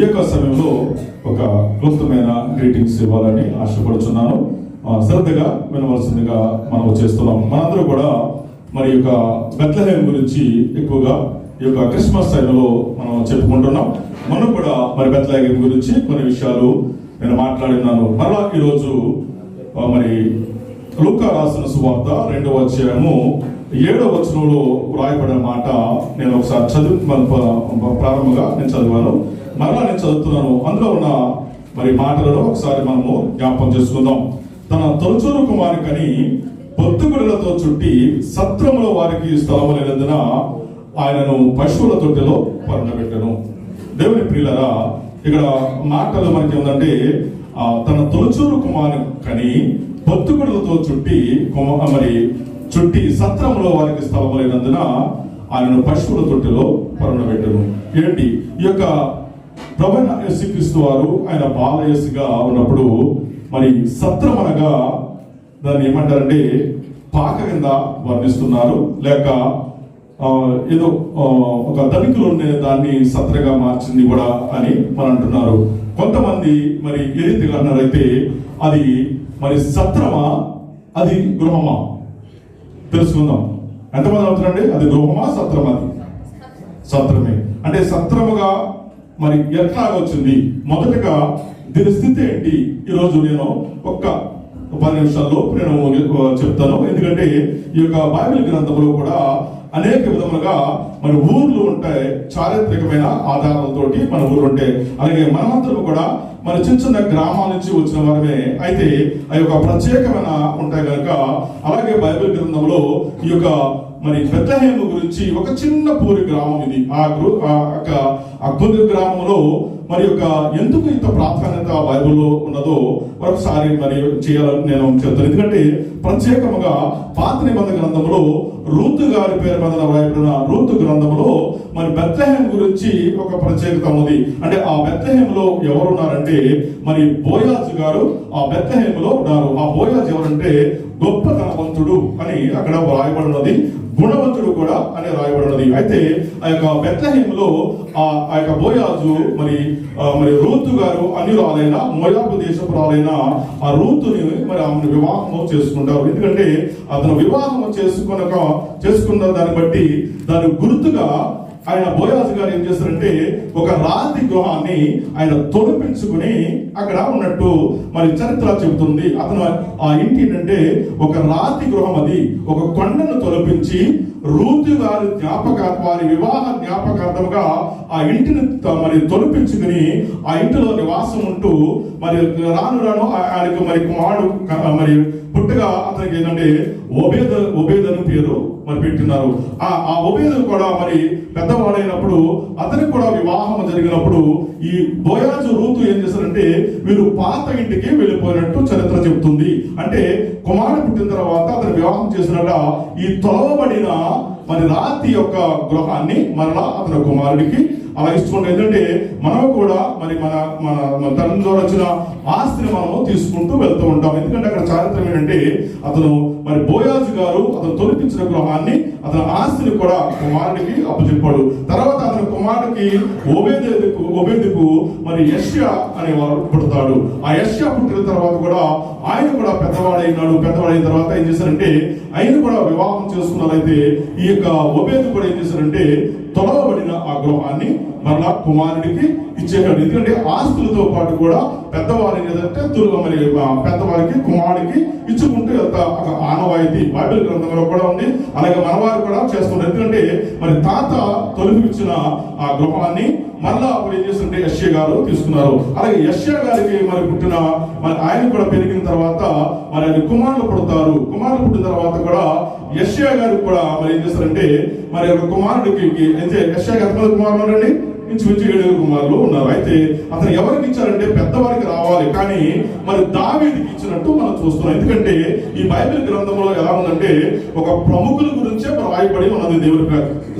ఈ యొక్క సమయంలో ఒక క్లుప్తమైన గ్రీటింగ్స్ ఇవ్వాలని ఆశపడుచున్నాను. శ్రద్ధగా వినవలసిందిగా మనం చేస్తున్నాం. మనందరూ కూడా మరి యొక్క బెత్లహేమ్ గురించి ఎక్కువగా ఈ యొక్క క్రిస్మస్ టైంలో మనం చెప్పుకుంటున్నాం. మనం కూడా మరి బెత్లహేమ్ గురించి కొన్ని విషయాలు నేను మాట్లాడినాను. మరలా ఈరోజు మరి లూకా రాసిన సువార్త రెండవ అధ్యాయము ఏడవ వచనంలో వ్రాయబడిన మాట నేను ఒకసారి చదువు ప్రారంభంగా నేను చదివాను. మరలా నేను చదువుతున్నాను. అందులో ఉన్న మరి మాటలలో ఒకసారి మనము జ్ఞాపం చేసుకుందాం. తన తొలచూరు కుమారికని పొత్తుగుడులతో చుట్టి సత్రములో వారికి స్థలము లేనందున ఆయనను పశువుల తొట్టెలో పరుండబెట్టను దేవుని ప్రియులరా ఇక్కడ మాటలు మనకి ఏంటంటే తన తొలచూరు కుమారు కని పొత్తుగుడులతో చుట్టి కుమ- మరి చుట్టి సత్రంలో వారికి స్థలము లేనందున ఆయనను పశువుల తొట్టెలో పరుండబెట్టను ఏంటి? ఈ యొక్క ప్రవణ యేసుక్రీస్తు వారు ఆయన బాలయస్సుగా ఉన్నప్పుడు మరి సత్రం అనగా దాన్ని ఏమంటారంటే పాక కింద వర్ణిస్తున్నారు. లేక ఏదో ఒక ధనికులు ఉండే దాన్ని సత్రగా మార్చింది కూడా అని మనం అంటున్నారు. కొంతమంది మరి ఏ రీతిగా అన్నారైతే అది మరి సత్రమా? అది గృహమా? తెలుసుకుందాం. ఎంతమంది అవుతారండి? అది గృహమా సత్రమా అది? సత్రమే. అంటే సత్రముగా మరి ఎట్లా వచ్చింది మొదటగా దీని స్థితి ఏంటి? ఈరోజు నేను ఒక్క పది నిమిషాల్లో నేను చెప్తాను. ఎందుకంటే ఈ యొక్క బైబిల్ గ్రంథంలో కూడా అనేక విధములుగా మన ఊర్లు ఉంటాయి చారిత్రకమైన ఆధారాలతో మన ఊర్లు ఉంటాయి అలాగే మనమందరం కూడా మన చిన్న చిన్న గ్రామాల నుంచి వచ్చిన వారమే అయితే ఆ యొక్క ప్రత్యేకమైన ఉంటాయి కనుక అలాగే బైబిల్ గ్రంథంలో ఈ యొక్క మరి బెత్తహేము గురించి ఒక చిన్న పూరి గ్రామం ఇది. ఆ గృ ఆ యొక్క పూరి గ్రామంలో మరి యొక్క ఎందుకు ఇంత ప్రాధాన్యత బైబిల్లో ఉన్నదో ఒకసారి మరి చేయాలని నేను చెప్తాను. ఎందుకంటే ప్రత్యేకముగా పాత నిబంధన గ్రంథంలో రూతు గారి పేరు మీద రాయబడిన రూతు గ్రంథంలో మరి బెత్తహేం గురించి ఒక ప్రత్యేకత ఉంది. అంటే ఆ బెత్తహేంలో ఎవరున్నారంటే మరి బోయాజ్ గారు ఆ బెత్తహేంలో ఉన్నారు. ఆ బోయాజ్ ఎవరంటే గొప్ప ధనవంతుడు అని అక్కడ రాయబడినది గుణవంతుడు కూడా అని రాయబడినది అయితే ఆ యొక్క బెత్లహేములో ఆ ఆ యొక్క బోయాజు మరి ఆ, మరి రూతు గారు అన్యురాలైన మోయాబు దేశపురాలైన ఆ రూతుని మరి ఆమెను వివాహం చేసుకుంటారు. ఎందుకంటే అతను వివాహం చేసుకునక చేసుకున్న దాన్ని బట్టి దాని గుర్తుగా ఆయన బోయాజు గారు ఏం చేస్తారంటే ఒక రాతి గృహాన్ని ఆయన తొడిపించుకుని అక్కడ ఉన్నట్టు మరి చరిత్ర చెబుతుంది. అతను ఆ ఇంటి ఏంటంటే ఒక రాతి గృహం అది. ఒక కొండను తొలపించి రూతు గారి జ్ఞాపక వారి వివాహ జ్ఞాపకార్థముగా ఆ ఇంటిని మరి తొలిపించుకుని ఆ ఇంటిలో నివాసం ఉంటూ మరి రాను రాను ఆయనకు మరి కుమారుడు మరి పుట్టగా అతనికి ఏంటంటే ఒబేద ఒబేద్ అని పేరు మరి పెట్టినారు. ఆ ఆ ఒబేద కూడా మరి పెద్దవాడైనప్పుడు అతనికి కూడా వివాహం జరిగినప్పుడు ఈ బోయాజు రూతు ఏం చేశారంటే వీరు పాత ఇంటికి వెళ్ళిపోయినట్టు చరిత్ర చెబుతుంది. అంటే కుమారుడు పుట్టిన తర్వాత అతను వివాహం చేసినట్ట ఈ తొలవబడిన మరి రాతి యొక్క గృహాన్ని మరలా అతని కుమారుడికి అలా ఇష్టం ఎందుకంటే మనం కూడా మరి మన మన మన తండ్రి ద్వారా వచ్చిన ఆస్తిని మనము తీసుకుంటూ వెళ్తూ ఉంటాం. ఎందుకంటే అక్కడ చారిత్రం ఏంటంటే అతను మరి బోయాజు గారు అతను తొలిపించిన గృహాన్ని అతని ఆస్తిని కూడా కుమారుడికి అప్పచెప్పాడు. తర్వాత అతని కుమారుడికి ఓబేదేకు ఓబేదుకు మరి యష్యా అనేవాడు పుడతాడు. ఆ యష్యా పుట్టిన తర్వాత కూడా ఆయన కూడా పెద్దవాడైనాడు పెద్దవాడైన తర్వాత ఏం చేశారంటే ఆయన కూడా వివాహం చేసుకున్నారైతే ఈ యొక్క ఓబేదు కూడా ఏం చేశారంటే తొలగబడిన ఆ గృహాన్ని మరలా కుమారుడికి ఇచ్చేటాడు ఎందుకంటే ఆస్తులతో పాటు కూడా పెద్దవారిని ఏదంటే దుర్గమని మరి పెద్దవారికి కుమారుడికి ఇచ్చుకుంటూ వెళ్తా ఒక ఆనవాయితీ బైబిల్ గ్రంథంలో కూడా ఉంది. అలాగే మనవారు కూడా చేస్తున్నారు. ఎందుకంటే మరి తాత తొలిపి ఇచ్చిన ఆ గృహాన్ని మళ్ళా అప్పుడు ఏం చేస్తుంటే యశ్య గారు తీసుకున్నారు. అలాగే యశ్య గారికి మరి పుట్టిన మరి ఆయన కూడా పెరిగిన తర్వాత మరి ఆయన కుమారులు పుడతారు. కుమారులు పుట్టిన తర్వాత కూడా యష్యా గారికి కూడా మరి ఏం చేస్తారంటే మరి ఒక కుమారుడికి అయితే యశ్య గారి ఎంతమంది కుమారులు ఉన్నారండి? ఇంచుమించు ఏడుగురు కుమారులు ఉన్నారు. అయితే అతను ఎవరికి ఇచ్చారంటే పెద్దవారికి రావాలి. కానీ మరి దావీదికి ఇచ్చినట్టు మనం చూస్తున్నాం. ఎందుకంటే ఈ బైబిల్ గ్రంథంలో ఎలా ఉందంటే ఒక ప్రముఖుల గురించే రాయబడి ఉన్నది దేవుడి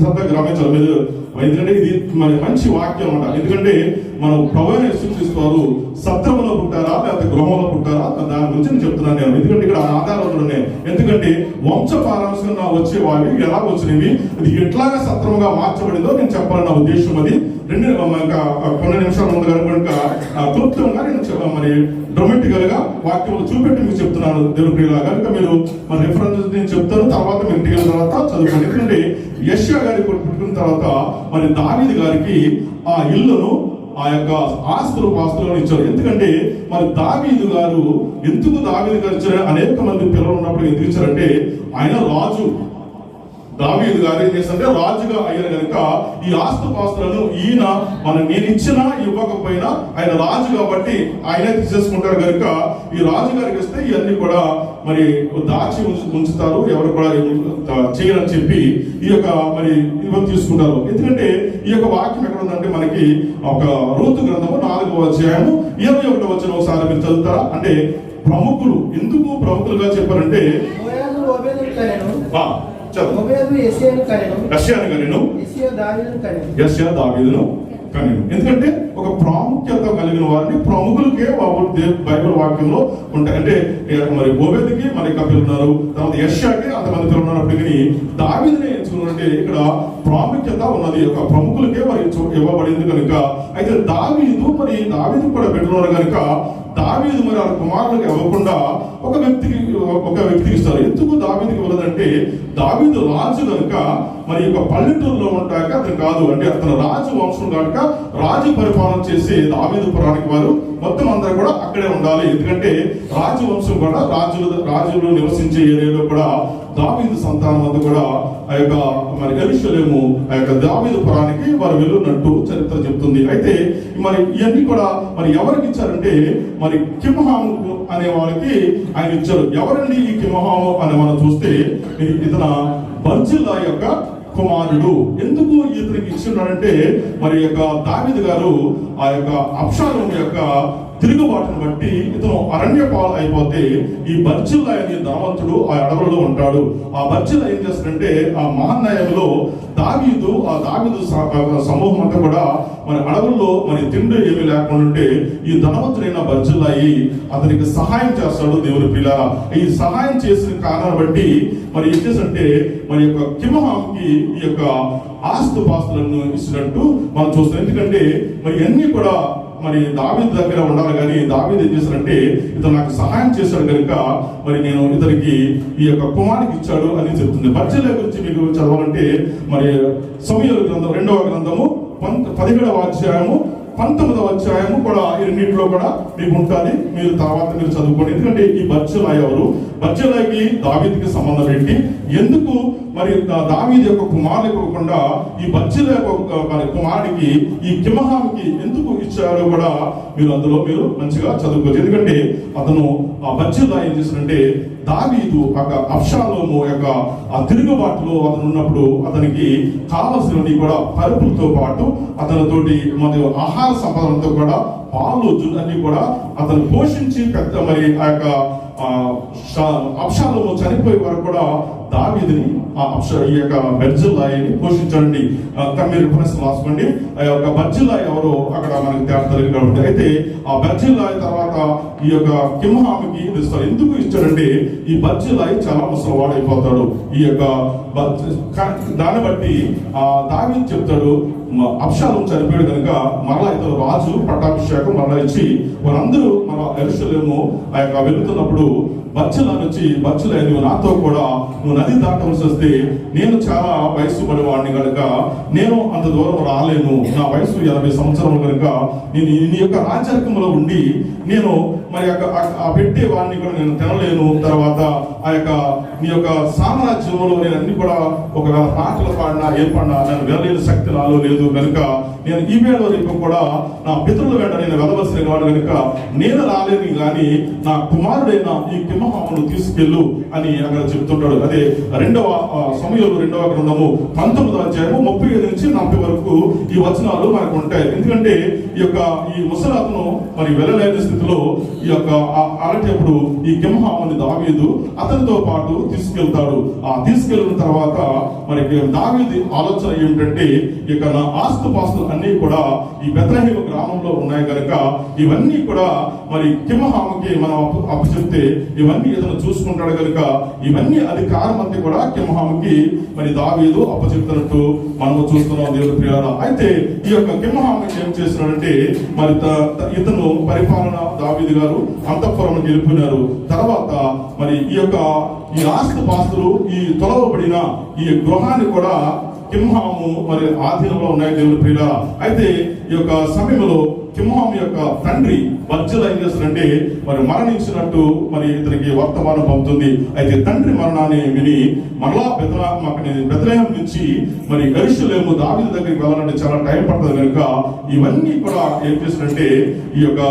సత్తా గ్రామించాలి మీరు ఎందుకంటే ఇది మన మంచి వాక్యం అన్నమాట. ఎందుకంటే మనం ప్రవైన సూచిస్తారు వారు సత్రంలో పుట్టారా లేకపోతే గృహంలో పుట్టారా దాని గురించి నేను చెప్తున్నాను నేను. ఎందుకంటే ఇక్కడ ఆధారాలు ఉన్నాయి. ఎందుకంటే వంశ పారాంశంగా వచ్చే వాళ్ళు ఎలా వచ్చినవి ఇది ఎట్లాగా సత్రంగా మార్చబడిందో నేను చెప్పాలన్న ఉద్దేశం అది. రెండు ఇంకా కొన్ని నిమిషాలు ఉంది కనుక క్లుప్తంగా నేను చెప్- మరి డ్రొమెటికల్గా వాక్యం చూపెట్టి మీకు చెప్తున్నాను దేవుడి కనుక మీరు మరి రిఫరెన్స్ నేను చెప్తాను తర్వాత మీరు తర్వాత చదువుకోండి. ఎందుకంటే యశ్వ గారి పుట్టిన తర్వాత మరి దావీది గారికి ఆ ఇల్లును ఆ యొక్క ఆస్తులు పాస్తులను ఇచ్చారు. ఎందుకంటే మరి దావీదు గారు ఎందుకు దావీదు గారు ఇచ్చారు అనేక మంది పిల్లలు ఉన్నప్పుడు ఎందుకు ఇచ్చారంటే ఆయన రాజు దావీదు గారు ఏం చేస్తారంటే రాజుగా అయ్యారు కనుక ఈ ఆస్తు పాస్తులను ఈయన మనం నేను ఇచ్చినా ఇవ్వకపోయినా ఆయన రాజు కాబట్టి ఆయనే తీసేసుకుంటారు కనుక ఈ రాజు గారికి ఇస్తే ఇవన్నీ కూడా మరి దాచి ఉంచు- ఉంచుతారు. ఎవరు కూడా చేయరని చెప్పి ఈ యొక్క మరి ఇవ్వ తీసుకుంటారు. ఎందుకంటే ఈ యొక్క వాక్యం ఎక్కడ ఉందంటే మనకి ఒక రూతు గ్రంథము నాలుగవ అధ్యాయము ఇరవై ఒకటో వచ్చిన ఒకసారి మీరు చదువుతారా? అంటే ప్రముఖులు ఎందుకు ప్రముఖులుగా చెప్పారంటే కనెను. కనెను. దావీదును కనెను. దావీదును కనెను. ఎందుకంటే ఒక ప్రాముఖ్యత కలిగిన వారిని ప్రముఖులకే బైబిల్ వాక్యంలో ఉంటాయి. అంటే మరి మన యొక్క పిల్లలు ఉన్నారు తర్వాత యశ్యాకి అంతమంది పిల్లలు దావీదుని ఎంచుకున్నట్టే ఇక్కడ ప్రాముఖ్యత ఉన్నది. ఒక ప్రముఖులకే మరి ఇవ్వబడింది కనుక. అయితే దావీదు మరి దావీదు కూడా పెట్టుకున్నాడు కనుక దావీదు మరి వాళ్ళ కుమారులకు ఇవ్వకుండా ఒక వ్యక్తికి ఒక వ్యక్తికి ఇస్తారు. ఎందుకు దావీదికి ఇవ్వలేదంటే దావీదు రాజు కనుక మరి యొక్క పల్లెటూరులో ఉంటాక అతను కాదు. అంటే అతను రాజు వంశం కనుక రాజు పరిపాలన చేసే దావీదు పురానికి వారు మొత్తం అందరూ కూడా అక్కడే ఉండాలి. ఎందుకంటే రాజు వంశం కూడా రాజులు రాజులు నివసించే ఏరియాలో కూడా దావీదు సంతానం అంతా కూడా ఆ యొక్క మరి ఎరుషలేము ఆ యొక్క దావీదు పురానికి వారు వెళ్ళున్నట్టు చరిత్ర చెప్తుంది. అయితే మరి ఇవన్నీ కూడా మరి ఎవరికి ఇచ్చారంటే మరి కిమహాము అనే వాళ్ళకి ఆయన ఇచ్చారు. ఎవరండి ఈ కిమహాము అని మనం చూస్తే ఇతన బర్జిల్లా యొక్క కుమారుడు. ఎందుకు ఇతనికి ఇచ్చున్నాడంటే మరి యొక్క దావిద్ గారు ఆ యొక్క అప్షాలం యొక్క తిరుగుబాటును బట్టి ఇతను అరణ్య పాలు అయిపోతే ఈ బర్చిల్ అనే ధనవంతుడు ఆ అడవులలో ఉంటాడు. ఆ బర్చిల్ ఏం చేస్తాడంటే ఆ మహాన్యాయంలో దావీదు ఆ దావీదు సమూహం అంతా కూడా మరి అడవుల్లో మరి తిండి ఏమీ లేకుండా ఉంటే ఈ ధనవంతుడైన బర్జిల్లాయి అతనికి సహాయం చేస్తాడు దేవుని పిల్ల ఈ సహాయం చేసిన కారణాన్ని బట్టి మరి ఏం చేసంటే మరి యొక్క కిమహాంకి ఈ యొక్క ఆస్తు పాస్తులను ఇచ్చినట్టు మనం చూస్తాం. ఎందుకంటే మరి అన్ని కూడా మరి దావీదు దగ్గర ఉండాలి కానీ దావీదు ఏం చేశారంటే ఇతను నాకు సహాయం చేశాడు కనుక మరి నేను ఇతనికి ఈ యొక్క కుమారికి ఇచ్చాడు అని చెప్తుంది. బర్జల గురించి మీకు చదవాలంటే మరి సమయ గ్రంథం రెండవ గ్రంథము పంత పదిహేడవ అధ్యాయము పంతొమ్మిదవ అధ్యాయము కూడా ఈ రెండింటిలో కూడా మీకు ఉంటుంది. మీరు తర్వాత మీరు చదువుకోండి. ఎందుకంటే ఈ బర్జలా ఎవరు బర్జలాకి దావీదికి సంబంధం ఏంటి? ఎందుకు మరి దావీది యొక్క కుమారుడు ఇవ్వకుండా ఈ బర్జల యొక్క మరి కుమారుడికి ఈ కిమహానికి ఎందుకు ఇచ్చారో కూడా మీరు అందులో మీరు మంచిగా చదువుకోవచ్చు. ఎందుకంటే అతను ఆ బర్జలా ఏం చేశాడంటే దావీదు ఒక అప్షాలోము యొక్క ఆ తిరుగుబాటులో అతను ఉన్నప్పుడు అతనికి కావలసినవి కూడా పరుపులతో పాటు అతనితోటి మరియు ఆహార సంపదలతో కూడా పాలు జున్ను అన్ని కూడా అతను పోషించి పెద్ద మరి ఆ యొక్క ఆ, చనిపోయే వరకు కూడా దావీదిని ఆ అప్ష ఈ యొక్క బెర్జిల్లాయిని పోషించండి. ఆ, ఇంకా మీరు రిఫరెన్స్ రాసుకోండి ఆ యొక్క బర్జిల్లా ఎవరో అక్కడ మనకి తేడా కాబట్టి. అయితే ఆ బర్జిల్లాయి తర్వాత ఈ యొక్క కింహామికి ఇస్తారు. ఎందుకు ఇచ్చాడంటే ఈ బర్జిల్లాయి చాలా ముసలివాడైపోతాడు. ఈ యొక్క దాన్ని బట్టి ఆ దావీదు చెప్తాడు అప్షాలం చనిపోయాడు కనుక మరలా ఇతరు రాజు పట్టాభిషేకం మరలా ఇచ్చి వారందరూ మన ఎరుసలేము ఆ యొక్క వెళుతున్నప్పుడు బచ్చల నుంచి బచ్చల నువ్వు నాతో కూడా నువ్వు నది దాటవలసి వస్తే నేను చాలా వయసు పడివాడిని కనుక నేను అంత దూరం రాలేను. నా వయసు ఎనభై సంవత్సరాలు కనుక నేను నీ యొక్క రాజ్యాంగంలో ఉండి నేను మరి యొక్క ఆ- పెట్టే వాడిని కూడా నేను తినలేను. తర్వాత ఆ యొక్క నీ యొక్క సామ్రాజ్యంలో నేను అన్ని కూడా ఒకవేళ పాటలు పాడినా ఏం పాడినా నేను వెళ్ళలేని శక్తి నాలో లేదు. కనుక నేను ఈ వేళ రేపు కూడా నా పితరుల వెంట నేను వెళ్ళవలసిన వాడు కనుక నేను రాలేను కానీ నా కుమారుడైన ఈ కిమ్మహామును తీసుకెళ్ళు అని అక్కడ చెప్తుంటాడు. అదే రెండవ ఆ, సమయంలో రెండవ గ్రంథము పంతొమ్మిదవ అధ్యాయము ముప్పై ఐదు నుంచి నలభై వరకు ఈ వచనాలు మనకు ఉంటాయి. ఎందుకంటే ఈ యొక్క ఈ ముసలాతను మరి వెళ్ళలేని స్థితిలో ఈ యొక్క ఆ- అలాంటప్పుడు ఈ కింహాముని దావీదు అతనితో పాటు తీసుకెళ్తాడు. ఆ తీసుకెళ్ళిన తర్వాత మరి దావీది ఆలోచన ఏమిటంటే ఇక నా ఆస్తుపాస్తులు అన్ని కూడా ఈ బెత్రహీమ గ్రామంలో ఉన్నాయి కనుక ఇవన్నీ కూడా మరి కింహాముకి మనం అప్పు చెప్తే ఇవన్నీ ఇతను చూసుకుంటాడు కనుక ఇవన్నీ అధికారం అంతా కూడా కింహాముకి మరి దావీదు అప్పచెప్తున్నట్టు మనము చూస్తున్నాం దేవుడి ప్రియాల అయితే ఈ యొక్క కింహాముకి ఏం చేస్తున్నాడంటే మరి ఇతను పరిపాలన దావీదిగా గారు అంతఃపురం వెళ్ళిపోయినారు తర్వాత మరి ఈ యొక్క ఈ ఆస్తి పాస్తులు ఈ తొలవబడిన ఈ గృహాన్ని కూడా కింహాము మరి ఆధీనంలో ఉన్నాయి దేవుని ప్రియుల అయితే ఈ యొక్క సమయంలో సింహం యొక్క తండ్రి బజ్జలు ఏం చేస్తారంటే మరి మరణించినట్టు మరి ఇతనికి వర్తమానం పంపుతుంది అయితే తండ్రి మరణాన్ని విని మరలా బెదలా బెదలేహం నుంచి మరి గరిషులేము దావి దగ్గరికి వెళ్ళాలంటే చాలా టైం పడుతుంది కనుక ఇవన్నీ కూడా ఏం చేస్తారంటే ఈ యొక్క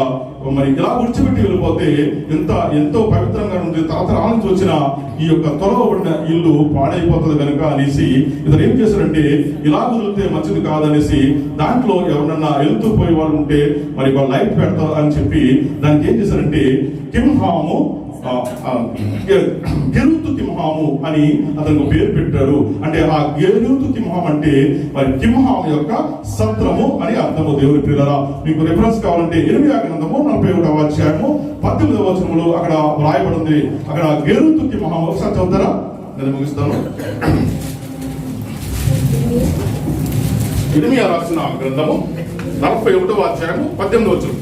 మరి ఇలా విడిచిపెట్టి వెళ్ళిపోతే ఎంత ఎంతో పవిత్రంగా ఉంది. తరతరాల నుంచి వచ్చిన ఈ యొక్క తొలగబడిన ఇల్లు పాడైపోతుంది కనుక అనేసి ఇతను ఏం చేశారంటే ఇలా వదిలితే మంచిది కాదనేసి దాంట్లో ఎవరన్నా వెళ్తూ పోయే వాళ్ళు ఉంటే మరి లైట్ పెడతారు అని చెప్పి దానికి ఏం చేశారంటే కింహాము ఆ, ఆ, గెరుతు కింహాము అని అతనికి పేరు పెట్టారు. అంటే ఆ గెరుతు కింహాం అంటే మరి కింహాం యొక్క సత్రము అని అర్థము. దేవుని పిల్లరా మీకు రిఫరెన్స్ కావాలంటే ఎనిమిది గ్రంథము నలభై ఒకటవ అధ్యాయము పద్దెనిమిదవ వచనములు అక్కడ వ్రాయబడింది. అక్కడ గెరుతు కింహాం ఒకసారి చదువుతారా? నేను ముగిస్తాను. ఎనిమిది రాసిన గ్రంథము. నలభై ఒకటవ అధ్యాయము పద్దెనిమిదవ వచనం.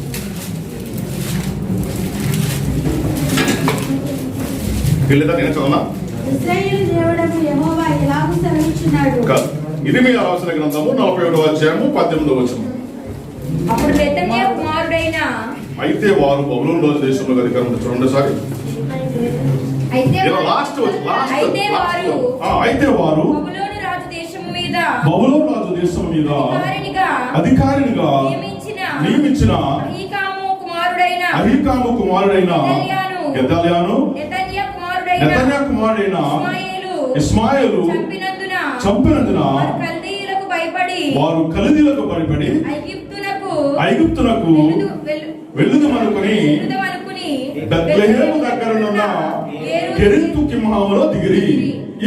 వెళ్ళేదా నేను చదవనా? కాదు. ఇరిమియా రాసిన గ్రంథము నలభై ఒకటవ అధ్యాయము పద్దెనిమిదవ వచనం. అయితే వారు బబులోన్ రోజు దేశంలో అధికారం. చూడండి సారి లాస్ట్ అయితే వారు బబులోన్ రాజు దేశం మీద అధికారినిగా నియమించిన అహీకాము కుమారుడైన గెదల్యాను, నెతన్యా కుమారుడైన ఇస్మాయిలు చంపినందున వారు కలిదీలకు భయపడి ఐగుప్తునకు వెళ్ళుదమనుకుని వెలుదమనుకుని బెత్లెహేము దగ్గరనున్న గెరుతు కింహాములో దిగిరి.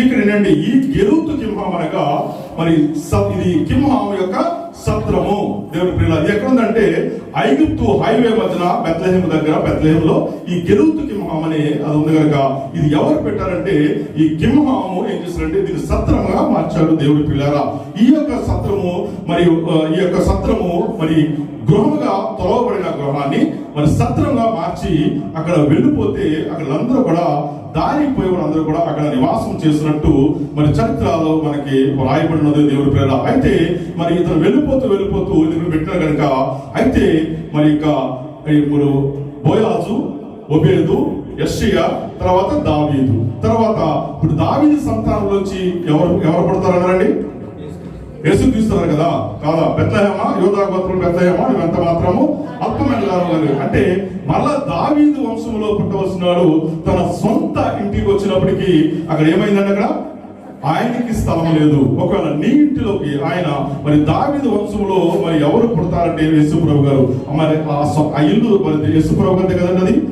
ఇక్కడ ఈ గెరుతు కింహాం అనగా మరి ఇది కింహాము యొక్క సత్రము దేవుని ప్రియుల ఎక్కడుందంటే ఎక్కడ ఉందంటే ఐగుప్తు హైవే మధ్యన బెత్లహేము దగ్గర బెత్లహేములో ఈ గెలుతు కింహాం అని అది ఉంది కనుక ఇది ఎవరు పెట్టారంటే ఈ కింహాము ఏం చేశారంటే దీన్ని సత్రముగా మార్చాడు దేవుడి పిల్లారా ఈ యొక్క సత్రము మరియు ఈ యొక్క సత్రము మరి గృహముగా తొలవబడిన గృహాన్ని మరి సత్రంగా మార్చి అక్కడ వెళ్ళిపోతే అక్కడ అందరూ కూడా దారిపోయే వాళ్ళందరూ కూడా అక్కడ నివాసం చేసినట్టు మరి చరిత్రలో మనకి రాయబడినది దేవుడి ప్రేర అయితే మరి ఇతను వెళ్ళిపోతూ వెళ్ళిపోతూ ఇతను పెట్టిన కనుక అయితే మరి ఇక ఇప్పుడు బోయాజు ఒబేదు యెషయా తర్వాత దావీదు. తర్వాత ఇప్పుడు దావీదు సంతానంలోంచి ఎవరు ఎవరు పడతారన్నారండి యేసు తీస్తున్నారు కదా కాదా? బెత్లహేమ? యోధా గోత్రం బెత్లహేమ? ఇవంత మాత్రము అల్పమైన కాదు అంటే మళ్ళా దావీదు వంశంలో పుట్టవలసిన వాడు తన సొంత ఇంటికి వచ్చినప్పటికీ అక్కడ ఏమైందండి అక్కడ? ఆయనకి స్థలం లేదు. ఒకవేళ నీ ఇంటిలోకి ఆయన మరి దావిద వంశంలో మరి ఎవరు పుడతారంటే యేసుప్రభు గారు? మరి ఆ సొ- ఇల్లు మరి యేసుప్రభు గారి కదండి అది?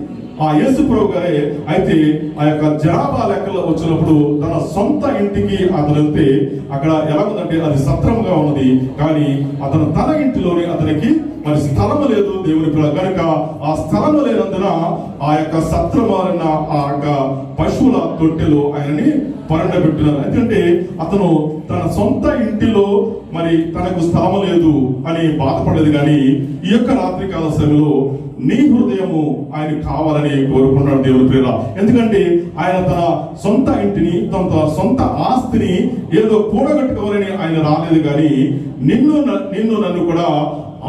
ఆ యేసు ప్రభు గారే అయితే ఆ యొక్క జనాభా లెక్కలో వచ్చినప్పుడు తన సొంత ఇంటికి అతను వెళ్తే అక్కడ ఎలా ఉందంటే అది సత్రముగా ఉన్నది. కానీ అతను తన ఇంటిలోని అతనికి మరి స్థలము లేదు దేవుని కనుక ఆ స్థలము లేనందున ఆ యొక్క సత్రమారిన ఆ యొక్క పశువుల తొట్టెలో ఆయనని పరండబెట్టినారు. ఎందుకంటే అతను తన సొంత ఇంటిలో మరి తనకు స్థలము లేదు అని బాధపడేది కానీ ఈ యొక్క రాత్రికాల సమయంలో నీ హృదయము ఆయన కావాలని కోరుకున్నాడు దేవుని ప్రేర ఎందుకంటే ఆయన తన సొంత ఇంటిని తన సొంత ఆస్తిని ఏదో కూడగట్టుకోవాలని ఆయన రాలేదు కానీ నిన్ను నిన్ను నన్ను కూడా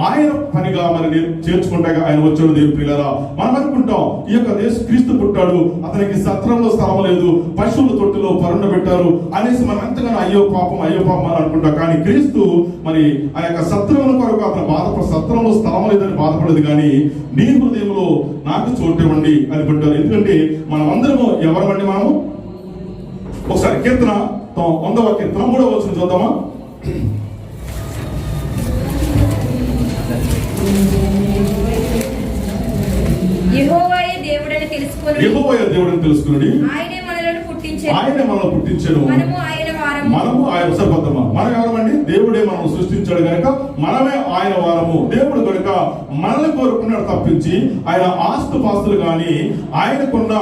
ఆయన పనిగా మరి నేను చేర్చుకుంటాగా ఆయన వచ్చాడు దేవుని పిల్లరా మనం అనుకుంటాం ఈ యొక్క దేశ క్రీస్తు పుట్టాడు అతనికి సత్రంలో స్థలం లేదు పశువుల తొట్టిలో పరుండ పెట్టారు అనేసి మనం ఎంతగానో అయ్యో పాపం అయ్యో పాపం అని అనుకుంటాం. కానీ క్రీస్తు మరి ఆ యొక్క సత్రముల కొరకు అతను బాధపడ సత్రంలో స్థలం లేదని బాధపడదు కానీ నీ హృదయంలో నాకు చోటివ్వండి అని పెట్టారు ఎందుకంటే మనం అందరము ఎవరమండి మనము? ఒకసారి కీర్తన వందవ కీర్తన మూడవ వచ్చిన చూద్దామా? యెహోవాయే దేవుడని తెలుసుకొని యెహోవా దేవుడిని తెలుసుకుని ఆయనే మనలను పుట్టించాడు ఆయన మనల్ని పుట్టించను. మనము మనము ఆయన సరిపోతామా మనం ఎవరమండి దేవుడే మనం సృష్టించాడు గనుక మనమే ఆయన వారము. దేవుడు కనుక మనల్ని కోరుకున్నాడు తప్పించి ఆయన ఆస్తు పాస్తులు కానీ ఆయనకున్న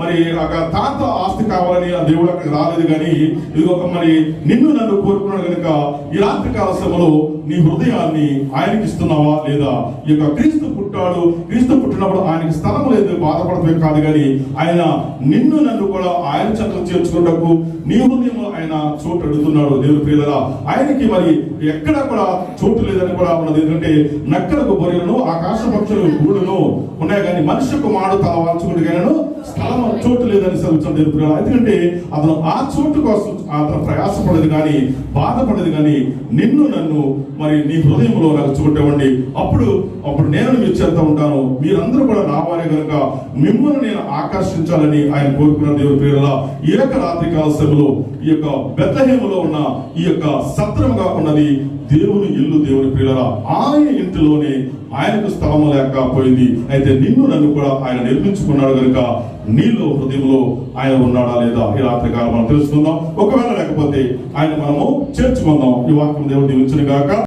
మరి ఒక తాత ఆస్తి కావాలని ఆ దేవుడు అక్కడికి రాలేదు కానీ ఇది ఒక మరి నిన్ను నన్ను కోరుకున్నాడు కనుక ఈ రాత్రి కాల సమయంలో నీ హృదయాన్ని ఆయనకి ఇస్తున్నావా లేదా? ఈ యొక్క క్రీస్తు పుట్టాడు. క్రీస్తు పుట్టినప్పుడు ఆయనకి స్థలం లేదు బాధపడటమే కాదు కానీ ఆయన నిన్ను నన్ను కూడా ఆయన చెంతకు చేర్చుకున్నకు నీ హృదయంలో ఆయన చోటు అడుగుతున్నాడు దేవుడు ప్రియులరా. ఆయనకి మరి ఎక్కడ కూడా చోటు లేదని కూడా ఉన్నది. ఎందుకంటే నక్కలకు బొరియలను ఆకాశ పక్షులు గూడును ఉన్నాయి. కానీ మనిషి మాడు తల వాల్చుకుంటే స్థలం చోటు లేదని సెలవుచ్చాడు దేవుని ఎందుకంటే అతను ఆ చోటు కోసం అతను ప్రయాసపడదు కానీ బాధపడదు కానీ నిన్ను నన్ను మరి నీ హృదయంలో నాకు చూడవండి అప్పుడు అప్పుడు నేను మీరు చేస్తా ఉంటాను. మీరందరూ కూడా నా కనుక మిమ్మల్ని నేను ఆకర్షించాలని ఆయన కోరుకున్న దేవుని ప్రియుల ఈ యొక్క రాత్రి కాల సభలో ఈ యొక్క బెత్తహేములో ఉన్న ఈ యొక్క సత్రముగా ఉన్నది దేవుని ఇల్లు దేవుని ప్రియుల ఆయన ఇంటిలోనే ఆయనకు స్థలము లేకపోయింది. అయితే నిన్ను నన్ను కూడా ఆయన నిర్మించుకున్నాడు కనుక నీలో హృదయంలో ఆయన ఉన్నాడా లేదా ఈ రాత్రి కాలం మనం తెలుసుకుందాం. ఒకవేళ లేకపోతే ఆయన మనము చేర్చుకుందాం. ఈ వాక్యం దేవుడు దీవించిన గాక